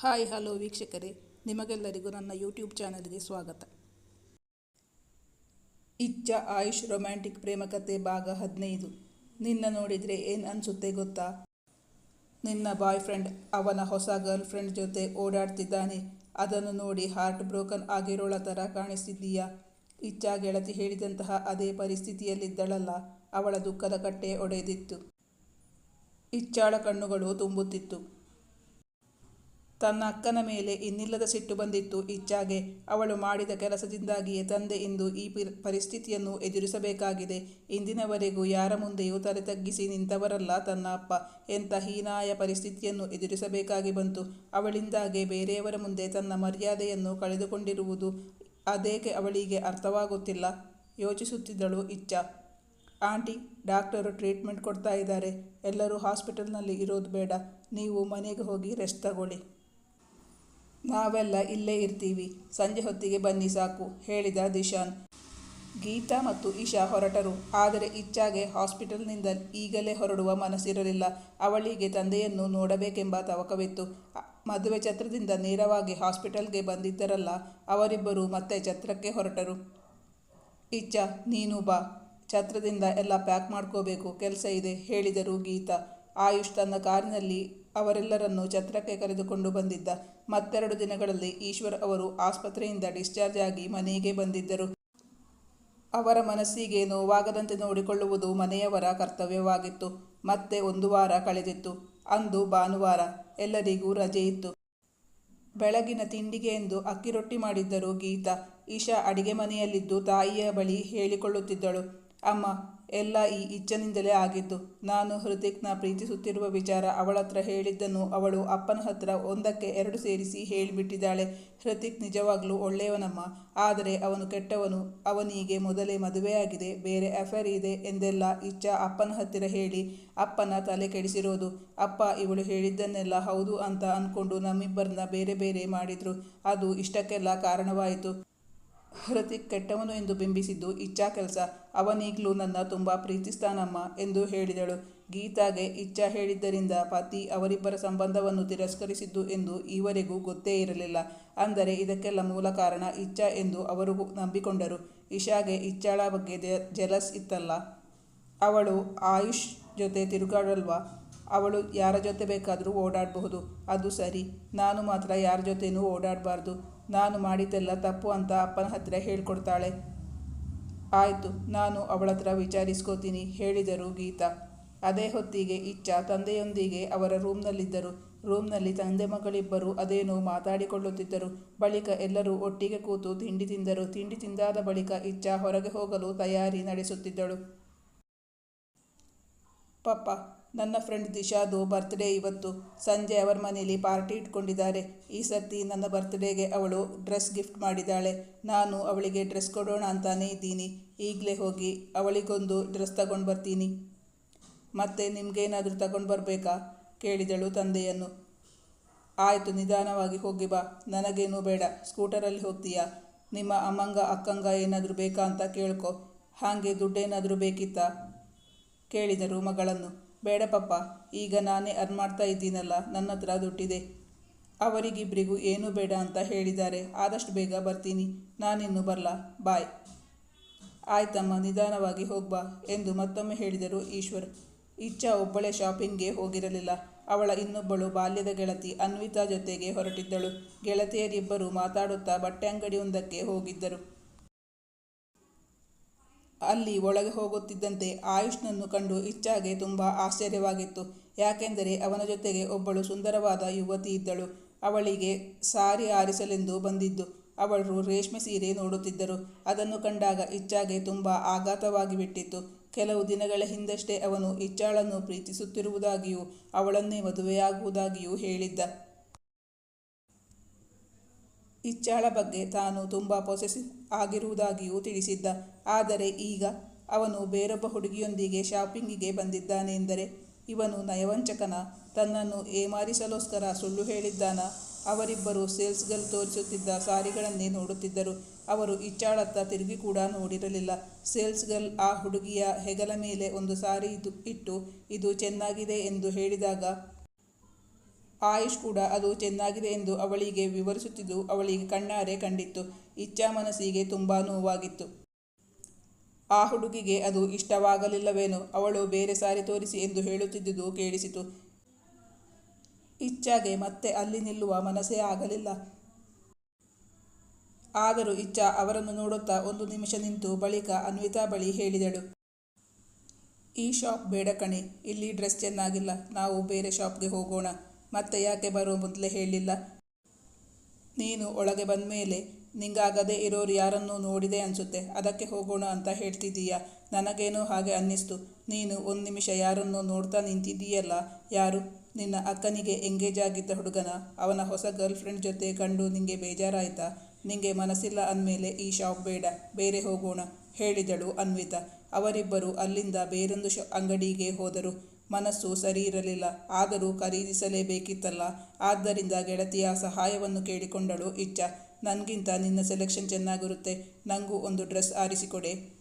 Hi, hello ವೀಕ್ಷಕರೇ. ನಿಮಗೆಲ್ಲರಿಗೂ ನನ್ನ ಯೂಟ್ಯೂಬ್ ಚಾನಲ್ಗೆ ಸ್ವಾಗತ. ಇಚ್ಛ, ಆಯುಷ್, ರೊಮ್ಯಾಂಟಿಕ್ ಪ್ರೇಮಕತೆ ಭಾಗ ಹದಿನೈದು. ನಿನ್ನ ನೋಡಿದರೆ ಏನು ಅನಿಸುತ್ತೆ ಗೊತ್ತಾ? ನಿನ್ನ ಬಾಯ್ ಫ್ರೆಂಡ್ ಅವನ ಹೊಸ ಗರ್ಲ್ ಫ್ರೆಂಡ್ ಜೊತೆ ಓಡಾಡ್ತಿದ್ದಾನೆ. ಅದನ್ನು ನೋಡಿ ಹಾರ್ಟ್ ಬ್ರೋಕನ್ ಆಗಿರೋಳ ಥರ ಕಾಣಿಸ್ತಿದ್ದೀಯಾ? ಇಚ್ಚಾ ಗೆಳತಿ ಹೇಳಿದಂತಹ ಅದೇ ಪರಿಸ್ಥಿತಿಯಲ್ಲಿದ್ದಳಲ್ಲ, ಅವಳ ದುಃಖದ ಕಟ್ಟೆ ಒಡೆದಿತ್ತು. ಇಚ್ಚಾಳ ಕಣ್ಣುಗಳು ತುಂಬುತ್ತಿತ್ತು. ತನ್ನ ಅಕ್ಕನ ಮೇಲೆ ಇನ್ನಿಲ್ಲದ ಸಿಟ್ಟು ಬಂದಿತ್ತು ಇಚ್ಛಾಗೆ. ಅವಳು ಮಾಡಿದ ಕೆಲಸದಿಂದಾಗಿಯೇ ತಂದೆ ಇಂದು ಈ ಪಿರ್- ಪರಿಸ್ಥಿತಿಯನ್ನು ಎದುರಿಸಬೇಕಾಗಿದೆ. ಇಂದಿನವರೆಗೂ ಯಾರ ಮುಂದೆಯೂ ತಲೆ ತಗ್ಗಿಸಿ ನಿಂತವರಲ್ಲ ತನ್ನ ಅಪ್ಪ ಎಂಥ ಹೀನಾಯ ಪರಿಸ್ಥಿತಿಯನ್ನು ಎದುರಿಸಬೇಕಾಗಿ ಬಂತು. ಅವಳಿಂದಾಗೆ ಬೇರೆಯವರ ಮುಂದೆ ತನ್ನ ಮರ್ಯಾದೆಯನ್ನು ಕಳೆದುಕೊಂಡಿರುವುದು ಅದೇಕೆ ಅವಳಿಗೆ ಅರ್ಥವಾಗುತ್ತಿಲ್ಲ. ಯೋಚಿಸುತ್ತಿದ್ದಳು ಇಚ್ಛಾ. ಆಂಟಿ, ಡಾಕ್ಟರು ಟ್ರೀಟ್ಮೆಂಟ್ ಕೊಡ್ತಾ ಇದ್ದಾರೆ. ಎಲ್ಲರೂ ಹಾಸ್ಪಿಟಲ್ನಲ್ಲಿ ಇರೋದು ಬೇಡ. ನೀವು ಮನೆಗೆ ಹೋಗಿ ರೆಸ್ಟ್ ತಗೊಳ್ಳಿ. ನಾವೆಲ್ಲ ಇಲ್ಲೇ ಇರ್ತೀವಿ. ಸಂಜೆ ಹೊತ್ತಿಗೆ ಬನ್ನಿ ಸಾಕು, ಹೇಳಿದ ದಿಶಾನ್. ಗೀತಾ ಮತ್ತು ಇಶಾ ಹೊರಟರು. ಆದರೆ ಇಚ್ಛಾಗೆ ಹಾಸ್ಪಿಟಲ್ನಿಂದ ಈಗಲೇ ಹೊರಡುವ ಮನಸ್ಸಿರಲಿಲ್ಲ. ಅವಳಿಗೆ ತಂದೆಯನ್ನು ನೋಡಬೇಕೆಂಬ ತವಕವಿತ್ತು. ಮದುವೆ ಛತ್ರದಿಂದ ನೇರವಾಗಿ ಹಾಸ್ಪಿಟಲ್ಗೆ ಬಂದಿದ್ದರಲ್ಲ, ಅವರಿಬ್ಬರು ಮತ್ತೆ ಛತ್ರಕ್ಕೆ ಹೊರಟರು. ಇಚ್ಛಾ, ನೀನು ಬಾ, ಛತ್ರದಿಂದ ಎಲ್ಲ ಪ್ಯಾಕ್ ಮಾಡ್ಕೋಬೇಕು, ಕೆಲಸ ಇದೆ, ಹೇಳಿದರು ಗೀತಾ. ಆಯುಷ್ ತನ್ನ ಕಾರಿನಲ್ಲಿ ಅವರೆಲ್ಲರನ್ನು ಛತ್ರಕ್ಕೆ ಕರೆದುಕೊಂಡು ಬಂದಿದ್ದ. ಮತ್ತೆರಡು ದಿನಗಳಲ್ಲಿ ಈಶ್ವರ್ ಅವರು ಆಸ್ಪತ್ರೆಯಿಂದ ಡಿಸ್ಚಾರ್ಜ್ ಆಗಿ ಮನೆಗೆ ಬಂದಿದ್ದರು. ಅವರ ಮನಸ್ಸಿಗೆ ನೋವಾಗದಂತೆ ನೋಡಿಕೊಳ್ಳುವುದು ಮನೆಯವರ ಕರ್ತವ್ಯವಾಗಿತ್ತು. ಮತ್ತೆ ಒಂದು ವಾರ ಕಳೆದಿತ್ತು. ಅಂದು ಭಾನುವಾರ ಎಲ್ಲರಿಗೂ ರಜೆ ಇತ್ತು. ಬೆಳಗಿನ ತಿಂಡಿಗೆ ಎಂದು ಅಕ್ಕಿ ರೊಟ್ಟಿ ಮಾಡಿದ್ದರು ಗೀತಾ. ಈಶಾ ಅಡಿಗೆ ಮನೆಯಲ್ಲಿದ್ದು ತಾಯಿಯ ಬಳಿ ಹೇಳಿಕೊಳ್ಳುತ್ತಿದ್ದಳು. ಅಮ್ಮ ಎಲ್ಲ ಈ ಇಚ್ಛನಿಂದಲೇ ಆಗಿದ್ದು ನಾನು ಹೃತಿಕ್ನ ಪ್ರೀತಿಸುತ್ತಿರುವ ವಿಚಾರ ಅವಳತ್ರ ಹೇಳಿದ್ದನ್ನು ಅವಳು ಅಪ್ಪನ ಹತ್ರ ಒಂದಕ್ಕೆ ಎರಡು ಸೇರಿಸಿ ಹೇಳಿಬಿಟ್ಟಿದ್ದಾಳೆ. ಹೃತಿಕ್ ನಿಜವಾಗ್ಲೂ ಒಳ್ಳೆಯವನಮ್ಮ. ಆದರೆ ಅವನು ಕೆಟ್ಟವನು. ಅವನಿಗೆ ಮೊದಲೇ ಮದುವೆಯಾಗಿದೆ ಬೇರೆ ಅಫೇರ್ ಇದೆ ಎಂದೆಲ್ಲ ಇಚ್ಛ ಅಪ್ಪನ ಹತ್ತಿರ ಹೇಳಿ ಅಪ್ಪನ ತಲೆ ಕೆಡಿಸಿರೋದು. ಅಪ್ಪ, ಇವಳು ಹೇಳಿದ್ದನ್ನೆಲ್ಲ ಹೌದು ಅಂತ ಅಂದ್ಕೊಂಡು ನಮ್ಮಿಬ್ಬರನ್ನ ಬೇರೆ ಬೇರೆ ಮಾಡಿದ್ರು. ಅದು ಇಷ್ಟಕ್ಕೆಲ್ಲ ಕಾರಣವಾಯಿತು. ಹೃತಿಕ್ ಕೆಟ್ಟವನು ಎಂದು ಬಿಂಬಿಸಿದ್ದು, ಇಚ್ಛಾ ಕೆಲಸ. ಅವನೀಗಲೂ ನನ್ನ ತುಂಬ ಪ್ರೀತಿಸ್ತಾನಮ್ಮ ಎಂದು ಹೇಳಿದಳು. ಗೀತಾಗೆ ಇಚ್ಛಾ ಹೇಳಿದ್ದರಿಂದ ಪತಿ ಅವರಿಬ್ಬರ ಸಂಬಂಧವನ್ನು ತಿರಸ್ಕರಿಸಿದ್ದು ಎಂದು ಈವರೆಗೂ ಗೊತ್ತೇ ಇರಲಿಲ್ಲ. ಅಂದರೆ ಇದಕ್ಕೆಲ್ಲ ಮೂಲ ಕಾರಣ ಇಚ್ಛಾ ಎಂದು ಅವರು ನಂಬಿಕೊಂಡರು. ಇಶಾಗೆ ಇಚ್ಛಾಳ ಬಗ್ಗೆ ಜೆಲಸ್ ಇತ್ತಲ್ಲ. ಅವಳು ಆಯುಷ್ ಜೊತೆ ತಿರುಗಾಡಲ್ವಾ? ಅವಳು ಯಾರ ಜೊತೆ ಬೇಕಾದರೂ ಓಡಾಡಬಹುದು. ಅದು ಸರಿ. ನಾನು ಮಾತ್ರ ಯಾರ ಜೊತೆನೂ ಓಡಾಡಬಾರ್ದು. ನಾನು ಮಾಡಿದ್ದೆಲ್ಲ ತಪ್ಪು ಅಂತ ಅಪ್ಪನ ಹತ್ತಿರ ಹೇಳ್ಕೊಡ್ತಾಳೆ. ಆಯಿತು, ನಾನು ಅವಳ ಹತ್ರ ವಿಚಾರಿಸ್ಕೋತೀನಿ, ಹೇಳಿದರು ಗೀತಾ. ಅದೇ ಹೊತ್ತಿಗೆ ಇಚ್ಛಾ ತಂದೆಯೊಂದಿಗೆ ಅವರ ರೂಮ್ನಲ್ಲಿದ್ದರು. ರೂಮ್ನಲ್ಲಿ ತಂದೆ ಮಗಳಿಬ್ಬರು ಅದೇನೋ ಮಾತಾಡಿಕೊಳ್ಳುತ್ತಿದ್ದರು. ಬಳಿಕ ಎಲ್ಲರೂ ಒಟ್ಟಿಗೆ ಕೂತು ತಿಂಡಿ ತಿಂದರು. ತಿಂಡಿ ತಿಂದಾದ ಬಳಿಕ ಇಚ್ಛಾ ಹೊರಗೆ ಹೋಗಲು ತಯಾರಿ ನಡೆಸುತ್ತಿದ್ದಳು. ಪಪ್ಪ ನನ್ನ ಫ್ರೆಂಡ್ ದಿಶಾದು ಬರ್ತ್ಡೇ ಇವತ್ತು. ಸಂಜೆ ಅವರ ಮನೆಯಲ್ಲಿ ಪಾರ್ಟಿ ಇಟ್ಕೊಂಡಿದ್ದಾರೆ. ಈ ಸರ್ತಿ ನನ್ನ ಬರ್ತ್ಡೇಗೆ ಅವಳು ಡ್ರೆಸ್ ಗಿಫ್ಟ್ ಮಾಡಿದ್ದಾಳೆ. ನಾನು ಅವಳಿಗೆ ಡ್ರೆಸ್ ಕೊಡೋಣ ಅಂತಾನೇ ಇದ್ದೀನಿ. ಈಗಲೇ ಹೋಗಿ ಅವಳಿಗೊಂದು ಡ್ರೆಸ್ ತಗೊಂಡು ಬರ್ತೀನಿ. ಮತ್ತೆ ನಿಮಗೇನಾದರೂ ತಗೊಂಡು ಬರಬೇಕಾ? ಕೇಳಿದಳು ತಂದೆಯನ್ನು. ಆಯಿತು, ನಿಧಾನವಾಗಿ ಹೋಗಿ ಬಾ. ನನಗೇನೂ ಬೇಡ. ಸ್ಕೂಟರಲ್ಲಿ ಹೋಗ್ತೀಯಾ? ನಿಮ್ಮ ಅಮ್ಮಂಗ, ಅಕ್ಕಂಗ ಏನಾದರೂ ಬೇಕಾ ಅಂತ ಕೇಳ್ಕೊ. ಹಾಗೆ ದುಡ್ಡೇನಾದರೂ ಬೇಕಿತ್ತಾ? ಕೇಳಿದರು ಮಗಳನ್ನು. ಬೇಡ ಪಪ್ಪ ಈಗ ನಾನೇ ಅರ್ನ್ ಮಾಡ್ತಾ ಇದ್ದೀನಲ್ಲ ನನ್ನ ಹತ್ರ ದುಡ್ಡಿದೆ. ಅವರಿಗಿಬ್ಬರಿಗೂ ಏನೂ ಬೇಡ ಅಂತ ಹೇಳಿದ್ದಾರೆ, ಆದಷ್ಟು ಬೇಗ ಬರ್ತೀನಿ, ನಾನಿನ್ನು ಬರಲಾ, ಬಾಯ್. ಆಯ್ತಮ್ಮ, ನಿಧಾನವಾಗಿ ಹೋಗ್ಬಾ ಎಂದು ಮತ್ತೊಮ್ಮೆ ಹೇಳಿದರು ಈಶ್ವರ್. ಇಚ್ಛಾ ಒಬ್ಬಳೆ ಶಾಪಿಂಗ್ಗೆ ಹೋಗಿರಲಿಲ್ಲ. ಅವಳ ಇನ್ನೊಬ್ಬಳು ಬಾಲ್ಯದ ಗೆಳತಿ ಅನ್ವಿತಾ ಜೊತೆಗೆ ಹೊರಟಿದ್ದಳು. ಗೆಳತಿಯರಿಬ್ಬರು ಮಾತಾಡುತ್ತಾ ಬಟ್ಟೆ ಅಂಗಡಿಯೊಂದಕ್ಕೆ ಹೋಗಿದ್ದರು. ಅಲ್ಲಿ ಒಳಗೆ ಹೋಗುತ್ತಿದ್ದಂತೆ ಆಯುಷ್ನನ್ನು ಕಂಡು ಇಚ್ಛಾಗೆ ತುಂಬ ಆಶ್ಚರ್ಯವಾಗಿತ್ತು. ಯಾಕೆಂದರೆ ಅವನ ಜೊತೆಗೆ ಒಬ್ಬಳು ಸುಂದರವಾದ ಯುವತಿ ಇದ್ದಳು. ಅವಳಿಗೆ ಸಾರಿ ಆರಿಸಲೆಂದು ಬಂದಿದ್ದು. ಅವಳು ರೇಷ್ಮೆ ಸೀರೆ ನೋಡುತ್ತಿದ್ದರು. ಅದನ್ನು ಕಂಡಾಗ ಇಚ್ಛಾಗೆ ತುಂಬ ಆಘಾತವಾಗಿ ಬಿಟ್ಟಿತ್ತು. ಕೆಲವು ದಿನಗಳ ಹಿಂದಷ್ಟೇ ಅವನು ಇಚ್ಛಾಳನ್ನು ಪ್ರೀತಿಸುತ್ತಿರುವುದಾಗಿಯೂ ಅವಳನ್ನೇ ಮದುವೆಯಾಗುವುದಾಗಿಯೂ ಹೇಳಿದ್ದ. ಇಚ್ಛಾಳ ಬಗ್ಗೆ ತಾನು ತುಂಬ ಪೊಸೆಸಿವ್ ಆಗಿರುವುದಾಗಿಯೂ ತಿಳಿಸಿದ್ದ. ಆದರೆ ಈಗ ಅವನು ಬೇರೊಬ್ಬ ಹುಡುಗಿಯೊಂದಿಗೆ ಶಾಪಿಂಗಿಗೆ ಬಂದಿದ್ದಾನೆ ಎಂದರೆ ಇವನು ನಯವಂಚಕನ. ತನ್ನನ್ನು ಏಮಾರಿಸಲೋಸ್ಕರ ಸುಳ್ಳು ಹೇಳಿದ್ದಾನ. ಅವರಿಬ್ಬರು ಸೇಲ್ಸ್ ಗರ್ಲ್ ತೋರಿಸುತ್ತಿದ್ದ ಸಾರಿಗಳನ್ನೇ ನೋಡುತ್ತಿದ್ದರು. ಅವರು ಇಚ್ಚಾಳತ್ತ ತಿರುಗಿ ಕೂಡ ನೋಡಿರಲಿಲ್ಲ. ಸೇಲ್ಸ್ ಗರ್ಲ್ ಆ ಹುಡುಗಿಯ ಹೆಗಲ ಮೇಲೆ ಒಂದು ಸಾರಿ ಇದು ಇಟ್ಟು, ಇದು ಚೆನ್ನಾಗಿದೆ ಎಂದು ಹೇಳಿದಾಗ ಆಯುಷ್ ಕೂಡ ಅದು ಚೆನ್ನಾಗಿದೆ ಎಂದು ಅವಳಿಗೆ ವಿವರಿಸುತ್ತಿದ್ದು ಅವಳಿಗೆ ಕಣ್ಣಾರೆ ಕಂಡಿತ್ತು. ಇಚ್ಛಾ ಮನಸ್ಸಿಗೆ ತುಂಬ ನೋವಾಗಿತ್ತು. ಆ ಹುಡುಗಿಗೆ ಅದು ಇಷ್ಟವಾಗಲಿಲ್ಲವೇನೋ? ಅವಳು ಬೇರೆ ಸಾರಿ ತೋರಿಸಿ ಎಂದು ಹೇಳುತ್ತಿದ್ದುದು ಕೇಳಿಸಿತು. ಇಚ್ಛಾಗೆ ಮತ್ತೆ ಅಲ್ಲಿ ನಿಲ್ಲುವ ಮನಸ್ಸೇ ಆಗಲಿಲ್ಲ. ಆದರೂ ಇಚ್ಛಾ ಅವರನ್ನು ನೋಡುತ್ತಾ ಒಂದು ನಿಮಿಷ ನಿಂತು ಬಳಿಕ ಅನ್ವಿತಾ ಬಳಿ ಹೇಳಿದಳು. ಈ ಶಾಪ್ ಬೇಡ ಕಣೆ. ಇಲ್ಲಿ ಡ್ರೆಸ್ ಚೆನ್ನಾಗಿಲ್ಲ. ನಾವು ಬೇರೆ ಶಾಪ್ಗೆ ಹೋಗೋಣ. ಮತ್ತೆ ಯಾಕೆ ಬರೋ ಮೊದಲೇ ಹೇಳಿಲ್ಲ? ನೀನು ಒಳಗೆ ಬಂದ ಮೇಲೆ ನಿಂಗಾಗದೇ ಇರೋರು ಯಾರನ್ನೂ ನೋಡಿದೆ ಅನಿಸುತ್ತೆ. ಅದಕ್ಕೆ ಹೋಗೋಣ ಅಂತ ಹೇಳ್ತಿದ್ದೀಯ? ನನಗೇನೋ ಹಾಗೆ ಅನ್ನಿಸ್ತು. ನೀನು ಒಂದು ನಿಮಿಷ ಯಾರನ್ನೋ ನೋಡ್ತಾ ನಿಂತಿದ್ದೀಯಲ್ಲ? ಯಾರು? ನಿನ್ನ ಅಕ್ಕನಿಗೆ ಎಂಗೇಜ್ ಆಗಿದ್ದ ಹುಡುಗನ? ಅವನ ಹೊಸ ಗರ್ಲ್ ಫ್ರೆಂಡ್ ಜೊತೆ ಕಂಡು ನಿಂಗೆ ಬೇಜಾರಾಯ್ತಾ? ನಿಂಗೆ ಮನಸ್ಸಿಲ್ಲ ಅಂದಮೇಲೆ ಈ ಶಾಪ್ ಬೇಡ. ಬೇರೆ ಹೋಗೋಣ, ಹೇಳಿದಳು ಅನ್ವಿತಾ. ಅವರಿಬ್ಬರು ಅಲ್ಲಿಂದ ಬೇರೊಂದು ಶ ಅಂಗಡಿಗೆ ಹೋದರು. ಮನಸ್ಸು ಸರಿ ಇರಲಿಲ್ಲ ಆದರೂ ಖರೀದಿಸಲೇಬೇಕಿತ್ತಲ್ಲ. ಆದ್ದರಿಂದ ಗೆಳತಿಯ ಸಹಾಯವನ್ನು ಕೇಳಿಕೊಂಡಳು ಇಚ್ಛ. ನನಗಿಂತ ನಿನ್ನ ಸೆಲೆಕ್ಷನ್ ಚೆನ್ನಾಗಿರುತ್ತೆ. ನನಗೂ ಒಂದು ಡ್ರೆಸ್ ಆರಿಸಿಕೊಡೆ.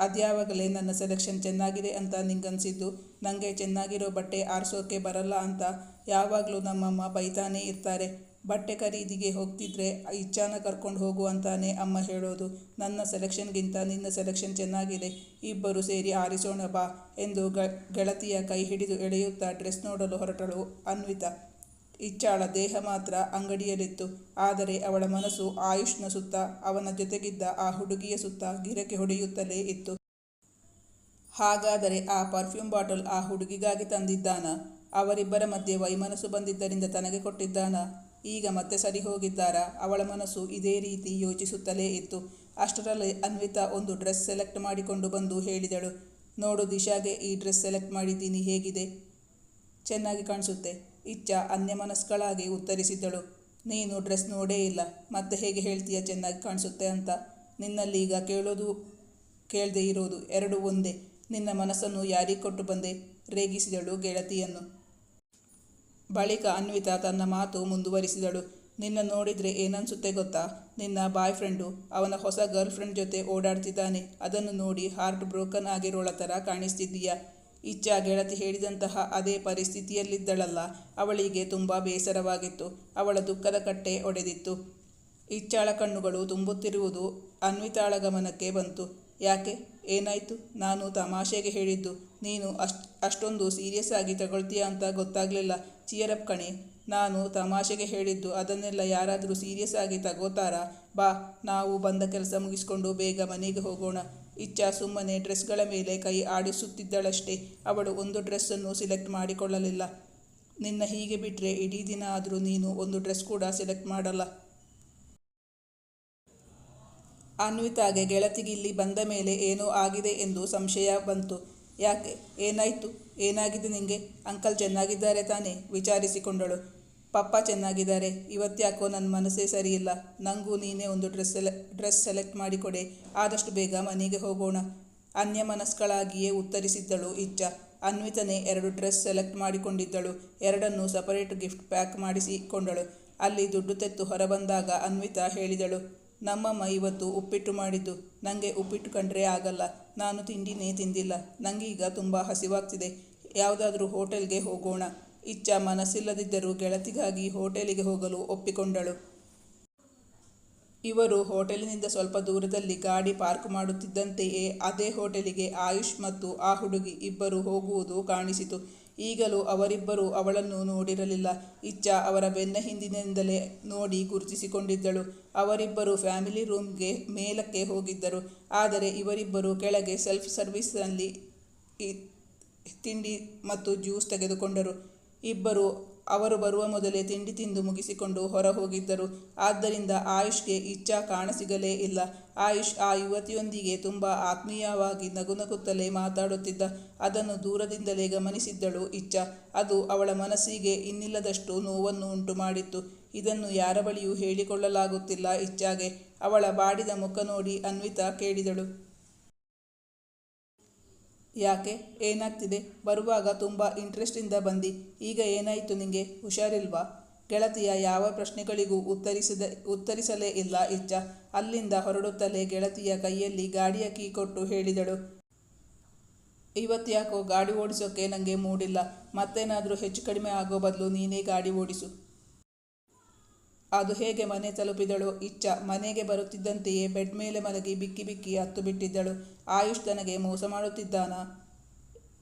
ಅದ್ಯಾವಾಗಲೇ ನನ್ನ ಸೆಲೆಕ್ಷನ್ ಚೆನ್ನಾಗಿದೆ ಅಂತ ನಿಂಗನ್ಸಿದ್ದು. ನನಗೆ ಚೆನ್ನಾಗಿರೋ ಬಟ್ಟೆ ಆರಿಸೋಕೆ ಬರಲ್ಲ ಅಂತ ಯಾವಾಗಲೂ ನಮ್ಮಮ್ಮ ಬೈತಾನೇ ಇರ್ತಾರೆ. ಬಟ್ಟೆ ಖರೀದಿಗೆ ಹೋಗ್ತಿದ್ರೆ, ಇಚ್ಛಾನ ಕರ್ಕೊಂಡು ಹೋಗು ಅಂತಾನೆ ಅಮ್ಮ ಹೇಳೋದು. ನನ್ನ ಸೆಲೆಕ್ಷನ್ಗಿಂತ ನಿನ್ನ ಸೆಲೆಕ್ಷನ್ ಚೆನ್ನಾಗಿದೆ. ಇಬ್ಬರು ಸೇರಿ ಆರಿಸೋಣ ಬಾ ಎಂದು ಗೆಳತಿಯ ಕೈ ಹಿಡಿದು ಎಳೆಯುತ್ತಾ ಡ್ರೆಸ್ ನೋಡಲು ಹೊರಟಳು ಅನ್ವಿತಾ. ಇಚ್ಛಾಳ ದೇಹ ಮಾತ್ರ ಅಂಗಡಿಯಲ್ಲಿತ್ತು. ಆದರೆ ಅವಳ ಮನಸ್ಸು ಆಯುಷ್ನ ಸುತ್ತ, ಅವನ ಜೊತೆಗಿದ್ದ ಆ ಹುಡುಗಿಯ ಸುತ್ತ ಗಿರಕೆ ಹೊಡೆಯುತ್ತಲೇ ಇತ್ತು. ಹಾಗಾದರೆ ಆ ಪರ್ಫ್ಯೂಮ್ ಬಾಟಲ್ ಆ ಹುಡುಗಿಗಾಗಿ ತಂದಿದ್ದಾನ? ಅವರಿಬ್ಬರ ಮಧ್ಯೆ ವೈಮನಸ್ಸು ಬಂದಿದ್ದರಿಂದ ತನಗೆ ಕೊಟ್ಟಿದ್ದಾನ? ಈಗ ಮತ್ತೆ ಸರಿ ಹೋಗಿದ್ದಾರಾ? ಅವಳ ಮನಸ್ಸು ಇದೇ ರೀತಿ ಯೋಚಿಸುತ್ತಲೇ ಇತ್ತು. ಅಷ್ಟರಲ್ಲಿ ಅನ್ವಿತಾ ಒಂದು ಡ್ರೆಸ್ ಸೆಲೆಕ್ಟ್ ಮಾಡಿಕೊಂಡು ಬಂದು ಹೇಳಿದಳು. ನೋಡು ದಿಶಾಗೆ, ಈ ಡ್ರೆಸ್ ಸೆಲೆಕ್ಟ್ ಮಾಡಿದ್ದೀನಿ, ಹೇಗಿದೆ? ಚೆನ್ನಾಗಿ ಕಾಣಿಸುತ್ತೆ. ಇಚ್ಛಾ ಅನ್ಯಮನಸ್ಕಳಾಗಿ ಉತ್ತರಿಸಿದ್ದಳು. ನೀನು ಡ್ರೆಸ್ ನೋಡೇ ಇಲ್ಲ. ಮತ್ತೆ ಹೇಗೆ ಹೇಳ್ತೀಯ ಚೆನ್ನಾಗಿ ಕಾಣಿಸುತ್ತೆ ಅಂತ? ನಿನ್ನಲ್ಲಿ ಈಗ ಕೇಳೋದು, ಕೇಳದೆ ಇರೋದು ಎರಡು ಒಂದೇ. ನಿನ್ನ ಮನಸ್ಸನ್ನು ಯಾರಿಗೆ ಕೊಟ್ಟು ಬಂದೆ? ರೇಗಿಸಿದಳು ಗೆಳತಿಯನ್ನು. ಬಳಿಕ ಅನ್ವಿತಾ ತನ್ನ ಮಾತು ಮುಂದುವರಿಸಿದಳು. ನಿನ್ನ ನೋಡಿದರೆ ಏನನ್ಸುತ್ತೆ ಗೊತ್ತಾ? ನಿನ್ನ ಬಾಯ್ ಫ್ರೆಂಡು ಅವನ ಹೊಸ ಗರ್ಲ್ ಫ್ರೆಂಡ್ ಜೊತೆ ಓಡಾಡ್ತಿದ್ದಾನೆ. ಅದನ್ನು ನೋಡಿ ಹಾರ್ಟ್ ಬ್ರೋಕನ್ ಆಗಿರೋಳ ಥರ ಕಾಣಿಸ್ತಿದ್ದೀಯ? ಇಚ್ಛಾ ಗೆಳತಿ ಹೇಳಿದಂತಹ ಅದೇ ಪರಿಸ್ಥಿತಿಯಲ್ಲಿದ್ದಳಲ್ಲ. ಅವಳಿಗೆ ತುಂಬ ಬೇಸರವಾಗಿತ್ತು. ಅವಳ ದುಃಖದ ಕಟ್ಟೆ ಒಡೆದಿತ್ತು. ಇಚ್ಛಾಳ ಕಣ್ಣುಗಳು ತುಂಬುತ್ತಿರುವುದು ಅನ್ವಿತಾಳ ಗಮನಕ್ಕೆ ಬಂತು. ಯಾಕೆ? ಏನಾಯಿತು? ನಾನು ತಮಾಷೆಗೆ ಹೇಳಿದ್ದು. ನೀನು ಅಷ್ಟು, ಅಷ್ಟೊಂದು ಸೀರಿಯಸ್ ಆಗಿ ತಗೊಳ್ತೀಯ ಅಂತ ಗೊತ್ತಾಗಲಿಲ್ಲ. ಚಿಯರಪ್ ಕಣೆ, ನಾನು ತಮಾಷೆಗೆ ಹೇಳಿದ್ದು ಅದನ್ನೆಲ್ಲ ಯಾರಾದರೂ ಸೀರಿಯಸ್ ಆಗಿ ತಗೋತಾರಾ? ಬಾ, ನಾವು ಬಂದ ಕೆಲಸ ಮುಗಿಸ್ಕೊಂಡು ಬೇಗ ಮನೆಗೆ ಹೋಗೋಣ. ಇಚ್ಛಾ ಸುಮ್ಮನೆ ಡ್ರೆಸ್ಗಳ ಮೇಲೆ ಕೈ ಆಡಿಸುತ್ತಿದ್ದಳಷ್ಟೇ. ಅವಳು ಒಂದು ಡ್ರೆಸ್ಸನ್ನು ಸೆಲೆಕ್ಟ್ ಮಾಡಿಕೊಳ್ಳಲಿಲ್ಲ. ನಿನ್ನ ಹೀಗೆ ಬಿಟ್ಟರೆ ಇಡೀ ದಿನ ಆದರೂ ನೀನು ಒಂದು ಡ್ರೆಸ್ ಕೂಡ ಸೆಲೆಕ್ಟ್ ಮಾಡಲ್ಲ. ಅನ್ವಿತಾಗೆ ಗೆಳತಿಗಿಲ್ಲಿ ಬಂದ ಮೇಲೆ ಏನೋ ಆಗಿದೆ ಎಂದು ಸಂಶಯ ಬಂತು. ಯಾಕೆ, ಏನಾಯಿತು? ಏನಾಗಿದೆ ನಿಂಗೆ? ಅಂಕಲ್ ಚೆನ್ನಾಗಿದ್ದಾರೆ ತಾನೇ? ವಿಚಾರಿಸಿಕೊಂಡಳು. ಪಪ್ಪ ಚೆನ್ನಾಗಿದ್ದಾರೆ. ಇವತ್ತ್ಯಾಕೋ ನನ್ನ ಮನಸ್ಸೇ ಸರಿಯಿಲ್ಲ. ನನಗೂ ನೀನೇ ಒಂದು ಡ್ರೆಸ್ ಸೆಲೆ, ಡ್ರೆಸ್ ಸೆಲೆಕ್ಟ್ ಮಾಡಿಕೊಡೆ. ಆದಷ್ಟು ಬೇಗ ಮನೆಗೆ ಹೋಗೋಣ. ಅನ್ಯ ಮನಸ್ಕಳಾಗಿಯೇ ಉತ್ತರಿಸಿದ್ದಳು ಇಚ್ಛ. ಅನ್ವಿತನೇ ಎರಡು ಡ್ರೆಸ್ ಸೆಲೆಕ್ಟ್ ಮಾಡಿಕೊಂಡಿದ್ದಳು. ಎರಡನ್ನು ಸಪರೇಟ್ ಗಿಫ್ಟ್ ಪ್ಯಾಕ್ ಮಾಡಿಸಿಕೊಂಡಳು. ಅಲ್ಲಿ ದುಡ್ಡು ತೆತ್ತು ಹೊರಬಂದಾಗ ಅನ್ವಿತಾ ಹೇಳಿದಳು ನಮ್ಮಮ್ಮ ಇವತ್ತು ಉಪ್ಪಿಟ್ಟು ಮಾಡಿದ್ದು. ನನಗೆ ಉಪ್ಪಿಟ್ಟು ಕಂಡ್ರೆ ಆಗಲ್ಲ. ನಾನು ತಿಂಡಿನೇ ತಿಂದಿಲ್ಲ. ನನಗೀಗ ತುಂಬ ಹಸಿವಾಗ್ತಿದೆ. ಯಾವುದಾದ್ರೂ ಹೋಟೆಲ್ಗೆ ಹೋಗೋಣ. ಇಚ್ಛ ಮನಸ್ಸಿಲ್ಲದಿದ್ದರೂ ಗೆಳತಿಗಾಗಿ ಹೋಟೆಲಿಗೆ ಹೋಗಲು ಒಪ್ಪಿಕೊಂಡಳು. ಇವರು ಹೋಟೆಲಿನಿಂದ ಸ್ವಲ್ಪ ದೂರದಲ್ಲಿ ಗಾಡಿ ಪಾರ್ಕ್ ಮಾಡುತ್ತಿದ್ದಂತೆಯೇ ಅದೇ ಹೋಟೆಲಿಗೆ ಆಯುಷ್ ಮತ್ತು ಆ ಹುಡುಗಿ ಇಬ್ಬರು ಹೋಗುವುದು ಕಾಣಿಸಿತು. ಈಗಲೂ ಅವರಿಬ್ಬರೂ ಅವಳನ್ನು ನೋಡಿರಲಿಲ್ಲ. ಇಚ್ಛಾ ಅವರ ಬೆನ್ನ ಹಿಂದಿನಿಂದಲೇ ನೋಡಿ ಗುರುತಿಸಿಕೊಂಡಿದ್ದಳು. ಅವರಿಬ್ಬರು ಫ್ಯಾಮಿಲಿ ರೂಮ್ಗೆ ಮೇಲಕ್ಕೆ ಹೋಗಿದ್ದರು. ಆದರೆ ಇವರಿಬ್ಬರು ಕೆಳಗೆ ಸೆಲ್ಫ್ ಸರ್ವಿಸ್ನಲ್ಲಿ ತಿಂಡಿ ಮತ್ತು ಜ್ಯೂಸ್ ತೆಗೆದುಕೊಂಡರು. ಇಬ್ಬರು ಅವರು ಬರುವ ಮೊದಲೇ ತಿಂಡಿ ತಿಂದು ಮುಗಿಸಿಕೊಂಡು ಹೊರ ಹೋಗಿದ್ದರು ಆದ್ದರಿಂದ ಆಯುಷ್ಗೆ ಇಚ್ಛಾ ಕಾಣಸಿಗಲೇ ಇಲ್ಲ. ಆಯುಷ್ ಆ ಯುವತಿಯೊಂದಿಗೆ ತುಂಬ ಆತ್ಮೀಯವಾಗಿ ನಗುನಗುತ್ತಲೇ ಮಾತಾಡುತ್ತಿದ್ದ. ಅದನ್ನು ದೂರದಿಂದಲೇ ಗಮನಿಸಿದ್ದಳು ಇಚ್ಛಾ. ಅದು ಅವಳ ಮನಸ್ಸಿಗೆ ಇನ್ನಿಲ್ಲದಷ್ಟು ನೋವನ್ನು ಉಂಟು ಮಾಡಿತ್ತು ಇದನ್ನು ಯಾರ ಬಳಿಯೂ ಹೇಳಿಕೊಳ್ಳಲಾಗುತ್ತಿಲ್ಲ ಇಚ್ಛಾಗೆ. ಅವಳ ಬಾಡಿದ ಮುಖ ನೋಡಿ ಅನ್ವಿತಾ ಕೇಳಿದಳು. ಯಾಕೆ? ಏನಾಗ್ತಿದೆ? ಬರುವಾಗ ತುಂಬ ಇಂಟ್ರೆಸ್ಟಿಂದ ಬಂದು. ಈಗ ಏನಾಯಿತು ನಿಂಗೆ? ಹುಷಾರಿಲ್ವಾ? ಗೆಳತಿಯ ಯಾವ ಪ್ರಶ್ನೆಗಳಿಗೂ ಉತ್ತರಿಸಿದ, ಉತ್ತರಿಸಲೇ ಇಲ್ಲ ಇಚ್ಚ ಅಲ್ಲಿಂದ ಹೊರಡುತ್ತಲೇ ಗೆಳತಿಯ ಕೈಯಲ್ಲಿ ಗಾಡಿಯ ಕೀ ಕೊಟ್ಟು ಹೇಳಿದಳು. ಇವತ್ತು ಯಾಕೋ ಗಾಡಿ ಓಡಿಸೋಕೆ ನನಗೆ ಮೂಡಿಲ್ಲ. ಮತ್ತೇನಾದರೂ ಹೆಚ್ಚು ಕಡಿಮೆ ಆಗೋ ಬದಲು ನೀನೇ ಗಾಡಿ ಓಡಿಸು. ಅದು ಹೇಗೆ ಮನೆ ತಲುಪಿದಳು ಇಚ್ಛ ಮನೆಗೆ ಬರುತ್ತಿದ್ದಂತೆಯೇ ಬೆಡ್ ಮೇಲೆ ಮಲಗಿ ಬಿಕ್ಕಿ ಬಿಕ್ಕಿ ಹತ್ತು ಬಿಟ್ಟಿದ್ದಳು. ಆಯುಷ್ ತನಗೆ ಮೋಸ ಮಾಡುತ್ತಿದ್ದಾನ?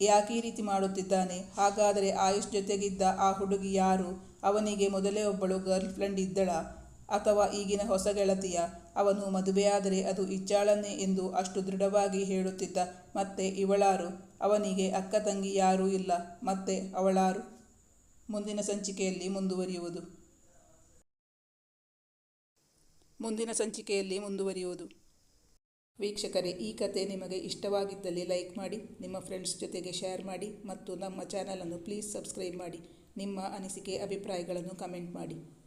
ಯಾಕೆ ಈ ರೀತಿ ಮಾಡುತ್ತಿದ್ದಾನೆ? ಹಾಗಾದರೆ ಆಯುಷ್ ಜೊತೆಗಿದ್ದ ಆ ಹುಡುಗಿ ಯಾರು? ಅವನಿಗೆ ಮೊದಲೇ ಒಬ್ಬಳು ಗರ್ಲ್ ಫ್ರೆಂಡ್ ಇದ್ದಳ ಅಥವಾ ಈಗಿನ ಹೊಸ ಗೆಳತಿಯ? ಅವನು ಮದುವೆಯಾದರೆ ಅದು ಇಚ್ಚಾಳನ್ನೇ ಎಂದು ಅಷ್ಟು ದೃಢವಾಗಿ ಹೇಳುತ್ತಿದ್ದ ಮತ್ತೆ ಇವಳಾರು? ಅವನಿಗೆ ಅಕ್ಕ ತಂಗಿ ಯಾರೂ ಇಲ್ಲ, ಮತ್ತೆ ಅವಳಾರು? ಮುಂದಿನ ಸಂಚಿಕೆಯಲ್ಲಿ ಮುಂದುವರಿಯುವುದು. ಮುಂದಿನ ಸಂಚಿಕೆಯಲ್ಲಿ ಮುಂದುವರಿಯುವುದು. ವೀಕ್ಷಕರೇ, ಈ ಕತೆ ನಿಮಗೆ ಇಷ್ಟವಾಗಿದ್ದಲ್ಲಿ ಲೈಕ್ ಮಾಡಿ, ನಿಮ್ಮ ಫ್ರೆಂಡ್ಸ್ ಜೊತೆಗೆ ಶೇರ್ ಮಾಡಿ ಮತ್ತು ನಮ್ಮ ಚಾನಲನ್ನು ಪ್ಲೀಸ್ ಸಬ್ಸ್ಕ್ರೈಬ್ ಮಾಡಿ. ನಿಮ್ಮ ಅನಿಸಿಕೆ, ಅಭಿಪ್ರಾಯಗಳನ್ನು ಕಮೆಂಟ್ ಮಾಡಿ.